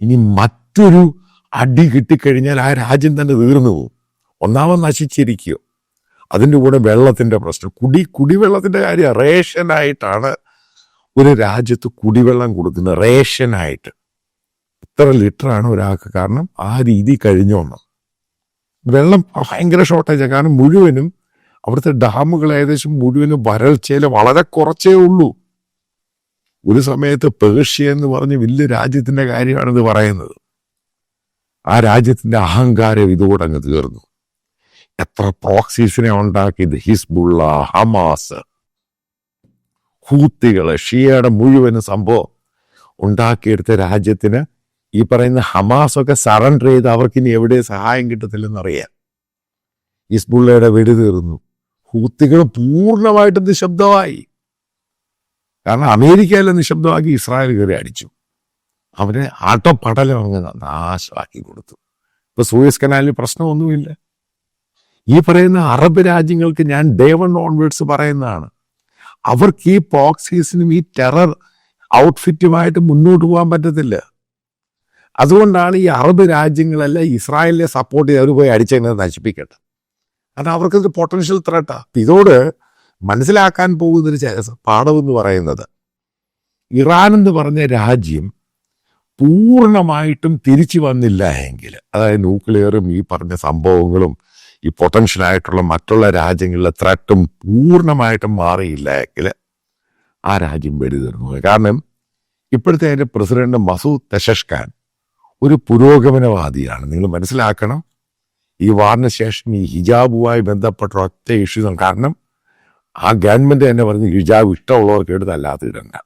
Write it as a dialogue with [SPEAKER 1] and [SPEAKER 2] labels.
[SPEAKER 1] ഇനി മറ്റൊരു അടി കിട്ടിക്കഴിഞ്ഞാൽ ആ രാജ്യം തന്നെ തീർന്നു പോകും. ഒന്നാമത് നശിച്ചിരിക്കുക. അതിന്റെ കൂടെ വെള്ളത്തിന്റെ പ്രശ്നം. കുടി കുടിവെള്ളത്തിന്റെ കാര്യം റേഷനായിട്ടാണ് ഒരു രാജ്യത്ത് കുടിവെള്ളം കൊടുക്കുന്നത്. റേഷനായിട്ട്. ഇത്ര ലിറ്ററാണ് ഒരാൾക്ക്. കാരണം ആ രീതി കഴിഞ്ഞോണം വെള്ളം ഭയങ്കര ഷോർട്ടേജാണ് കാരണം മുഴുവനും അവിടുത്തെ ഡാമുകൾ ഏകദേശം മുഴുവനും വരൾച്ചയിൽ വളരെ കുറച്ചേ ഉള്ളൂ. ഒരു സമയത്ത് പേർഷ്യ എന്ന് പറഞ്ഞ് വലിയ രാജ്യത്തിന്റെ കാര്യമാണ് ഇത് പറയുന്നത്. ആ രാജ്യത്തിന്റെ അഹങ്കാരം ഇതോടെ അങ്ങ് തീർന്നു. എത്ര പ്രോക്സീസിനെ ഉണ്ടാക്കിയത് ഹിസ്ബുള്ള ഹമാസ്. ഹൂത്തികൾ ഷിയയുടെ മുഴുവൻ സംഭവം ഉണ്ടാക്കിയെടുത്ത രാജ്യത്തിന് ഈ പറയുന്ന ഹമാസൊക്കെ സറണ്ടർ ചെയ്ത് അവർക്ക് ഇനി എവിടെ സഹായം കിട്ടത്തില്ലെന്നറിയാം ഹിസ്ബുള്ളയുടെ വെടി തീർന്നു. ഹൂത്തികൾ പൂർണമായിട്ടും നിശബ്ദമായി. കാരണം അമേരിക്കയിലെ നിശബ്ദമാക്കി ഇസ്രായേൽ കയറി അടിച്ചു. അവരെ ആട്ടപ്പടലം അങ്ങ് നാശമാക്കി കൊടുത്തു. ഇപ്പൊ സൂയസ് കനാലിൽ പ്രശ്നമൊന്നുമില്ല. ഈ പറയുന്ന അറബ് രാജ്യങ്ങൾക്ക് ഞാൻ ഡേ ഓൺവേഡ്സ് പറയുന്നതാണ്. അവർക്ക് ഈ പോക്സീസിനും ഈ ടെറർ ഔട്ട്ഫിറ്റുമായിട്ട് മുന്നോട്ട് പോകാൻ പറ്റത്തില്ല. അതുകൊണ്ടാണ് ഈ അറബ് രാജ്യങ്ങളെല്ലാം ഇസ്രായേലിനെ സപ്പോർട്ട് ചെയ്ത് അവർ പോയി അടിച്ചതിനെ നശിപ്പിക്കട്ടെ കാരണം അവർക്കത് പൊട്ടൻഷ്യൽ ത്രട്ടാ ഇതോട് മനസ്സിലാക്കാൻ പോകുന്നൊരു പാഠമെന്ന് പറയുന്നത് ഇറാൻ എന്ന് പറഞ്ഞ രാജ്യം പൂർണമായിട്ടും തിരിച്ചു വന്നില്ല എങ്കിൽ അതായത് ന്യൂക്ലിയറും ഈ പറഞ്ഞ സംഭവങ്ങളും ഈ പൊട്ടൻഷ്യലായിട്ടുള്ള മറ്റുള്ള രാജ്യങ്ങളിലെ ത്രട്ടും പൂർണമായിട്ടും മാറിയില്ല എങ്കിൽ ആ രാജ്യം വെടിതീർന്നു. കാരണം ഇപ്പോഴത്തെ അതിന്റെ പ്രസിഡന്റ് മസൂദ് തഷഷ്ഖാൻ ഒരു പുരോഗമനവാദിയാണ് നിങ്ങൾ മനസ്സിലാക്കണം ഈ വാറിന് ശേഷം ഈ ഹിജാബുമായി ബന്ധപ്പെട്ട ഒറ്റ ഇഷ്യൂസാണ് കാരണം ആ ഗവൺമെന്റ് തന്നെ പറഞ്ഞു ഹിജാബ് ഇഷ്ടമുള്ളവർക്ക് എടുത്ത് അല്ലാതെ ഇടണ്ട